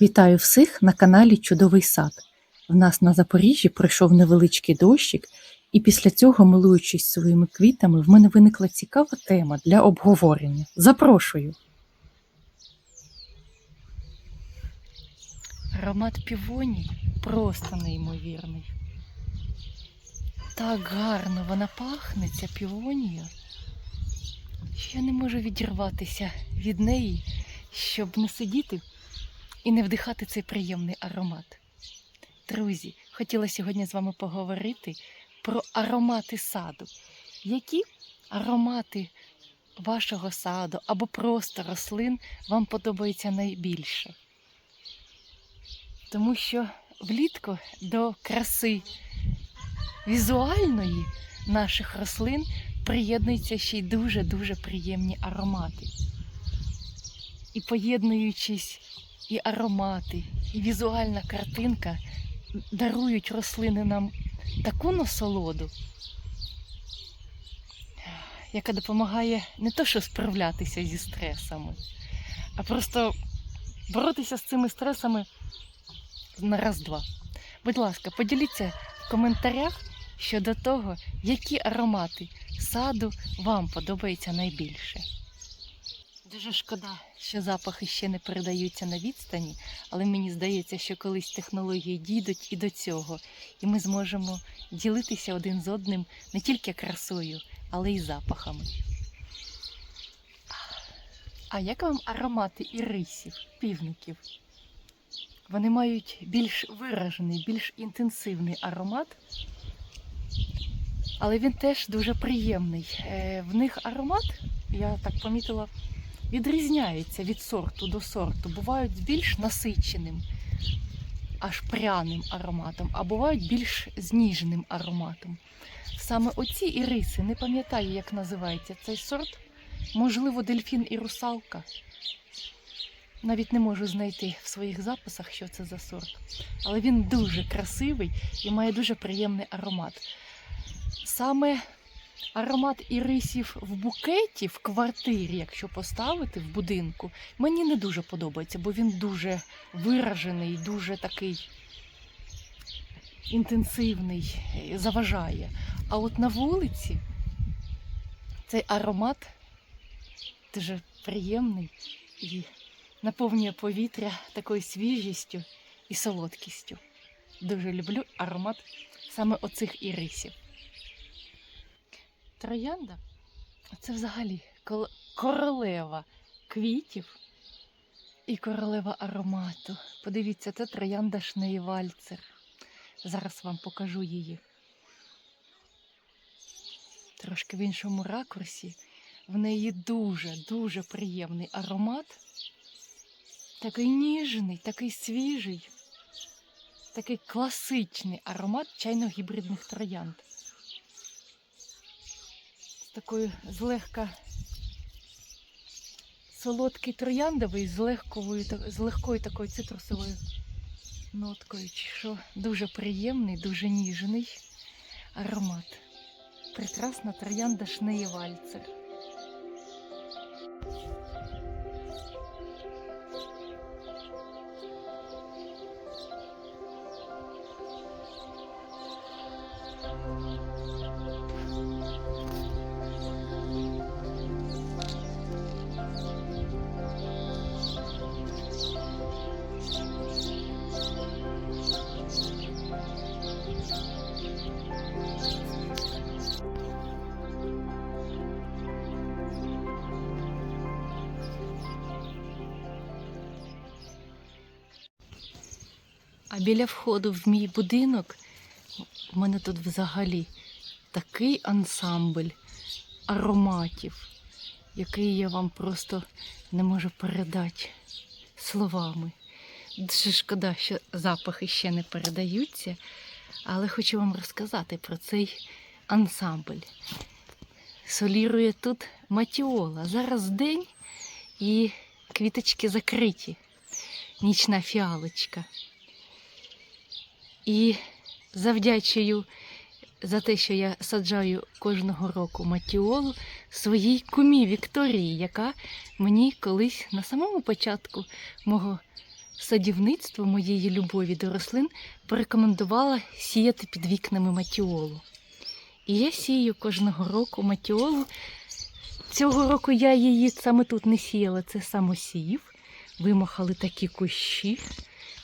Вітаю всіх на каналі Чудовий сад. В нас на Запоріжжі пройшов невеличкий дощик, і після цього, милуючись своїми квітами, в мене виникла цікава тема для обговорення. Запрошую. Аромат півоній просто неймовірний. Так гарно вона пахне, ця півонія, що я не можу відірватися від неї, щоб не сидіти і не вдихати цей приємний аромат. Друзі, хотіла сьогодні з вами поговорити про аромати саду. Які аромати вашого саду або просто рослин вам подобаються найбільше? Тому що влітку до краси візуальної наших рослин приєднуються ще й дуже-дуже приємні аромати. І поєднуючись і аромати, і візуальна картинка дарують рослини нам таку насолоду, яка допомагає не то, що справлятися зі стресами, а просто боротися з цими стресами на раз-два. Будь ласка, поділіться в коментарях щодо того, які аромати саду вам подобаються найбільше. Дуже шкода, що запахи ще не передаються на відстані, але мені здається, що колись технології дійдуть і до цього, і ми зможемо ділитися один з одним не тільки красою, але й запахами. А як вам аромати ірисів, півників? Вони мають більш виражений, більш інтенсивний аромат, але він теж дуже приємний. Е, В них аромат, я так помітила, відрізняється від сорту до сорту. Бувають більш насиченим, аж пряним ароматом, а бувають більш зніженим ароматом. Саме оці іриси, не пам'ятаю, як називається цей сорт, можливо, дельфін і русалка. Навіть не можу знайти в своїх записах, що це за сорт. Але він дуже красивий і має дуже приємний аромат. Саме аромат ірисів в букеті в квартирі, якщо поставити в будинку, мені не дуже подобається, бо він дуже виражений, дуже такий інтенсивний, е, заважає. А от на вулиці цей аромат дуже приємний і наповнює повітря такою свіжістю і солодкістю. Дуже люблю аромат саме оцих ірисів. Троянда це взагалі королева квітів і королева аромату. Подивіться, це троянда Шнейвальцер. Зараз вам покажу її. Трошки в іншому ракурсі. В неї дуже-дуже приємний аромат. Такий ніжний, такий свіжий, такий класичний аромат чайно-гібридних троянд. Такою злегка солодкий трояндовий з легкою, з легкою такою цитрусовою ноткою, що дуже приємний, дуже ніжний аромат. Прекрасна троянда Шнеєвальцер. А біля входу в мій будинок в мене тут взагалі такий ансамбль ароматів, який я вам просто не можу передати словами. Дуже шкода, що запахи ще не передаються, але хочу вам розказати про цей ансамбль. Солірує тут матіола. Зараз день і квіточки закриті. Нічна фіалочка. І завдячую за те, що я саджаю кожного року матіолу своїй кумі Вікторії, яка мені колись на самому початку мого садівництво моєї любові до рослин порекомендувала сіяти під вікнами матіолу. І я сію кожного року матіолу. Цього року я її саме тут не сіяла, це самосів. Вимахали такі кущі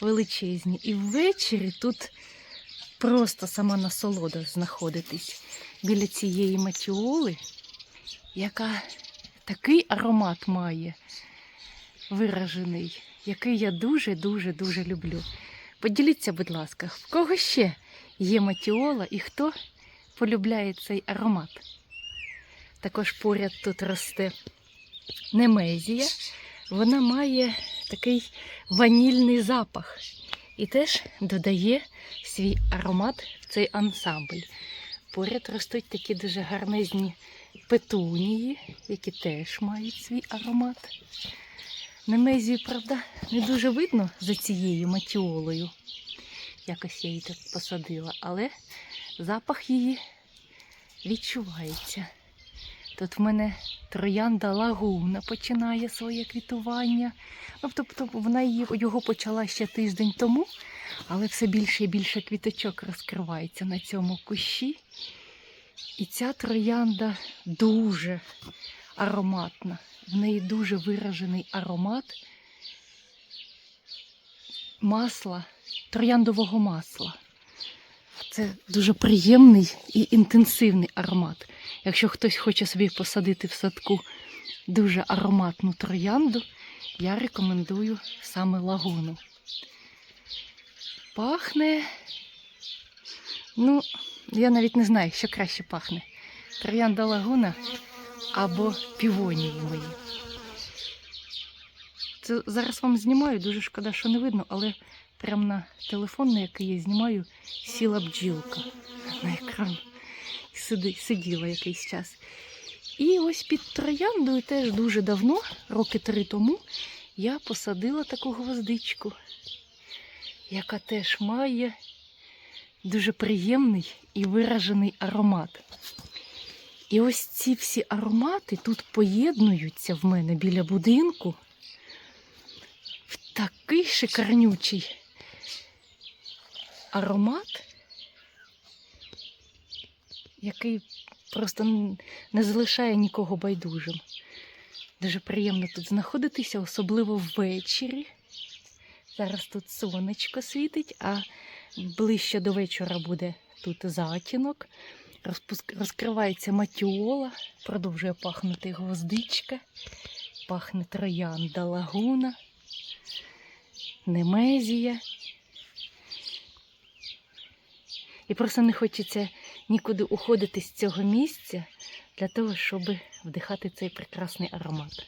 величезні. І ввечері тут просто сама насолода знаходитись біля цієї матіоли, яка такий аромат має виражений, який я дуже-дуже дуже люблю. Поділіться, будь ласка, в кого ще є матіола і хто полюбляє цей аромат? Також поряд тут росте немезія. Вона має такий ванільний запах і теж додає свій аромат в цей ансамбль. Поряд ростуть такі дуже гарнезні петунії, які теж мають свій аромат. Немезію, правда, не дуже видно за цією матіолою. Якось я її так посадила, але запах її відчувається. Тут в мене троянда лагуна починає своє квітування. Ну, тобто вона її, його почала ще тиждень тому, але все більше і більше квіточок розкривається на цьому кущі. І ця троянда дуже ароматна. В неї дуже виражений аромат масла, трояндового масла. Це дуже приємний і інтенсивний аромат. Якщо хтось хоче собі посадити в садку дуже ароматну троянду, я рекомендую саме лагуну. Пахне. Ну, я навіть не знаю, що краще пахне. Троянда лагуна або півонії мої. Це зараз вам знімаю, дуже шкода, що не видно, але прямо на телефон, на який я знімаю, сіла бджілка на екран. І сиділа якийсь час. І ось під трояндою теж дуже давно, роки три тому, я посадила таку гвоздичку, яка теж має дуже приємний і виражений аромат. І ось ці всі аромати тут поєднуються в мене біля будинку в такий шикарнючий аромат, який просто не залишає нікого байдужим. Дуже приємно тут знаходитися, особливо ввечері. Зараз тут сонечко світить, а ближче до вечора буде тут затінок. Розпуск... Розкривається матіола, продовжує пахнути гвоздичка, пахне троянда лагуна, немезія. І просто не хочеться нікуди уходити з цього місця для того, щоб вдихати цей прекрасний аромат.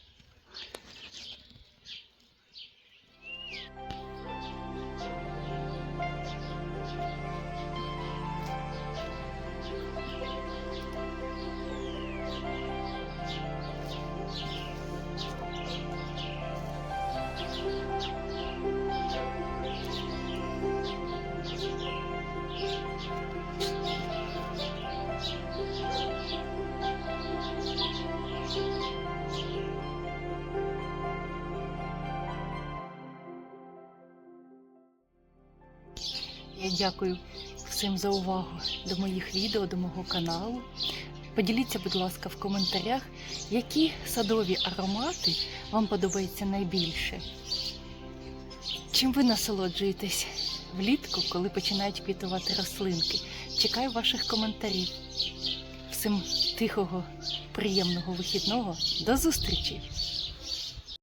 Я дякую всім за увагу до моїх відео, до мого каналу. Поділіться, будь ласка, в коментарях, які садові аромати вам подобаються найбільше. Чим ви насолоджуєтесь влітку, коли починають квітувати рослинки? Чекаю ваших коментарів. Всім тихого, приємного вихідного. До зустрічі!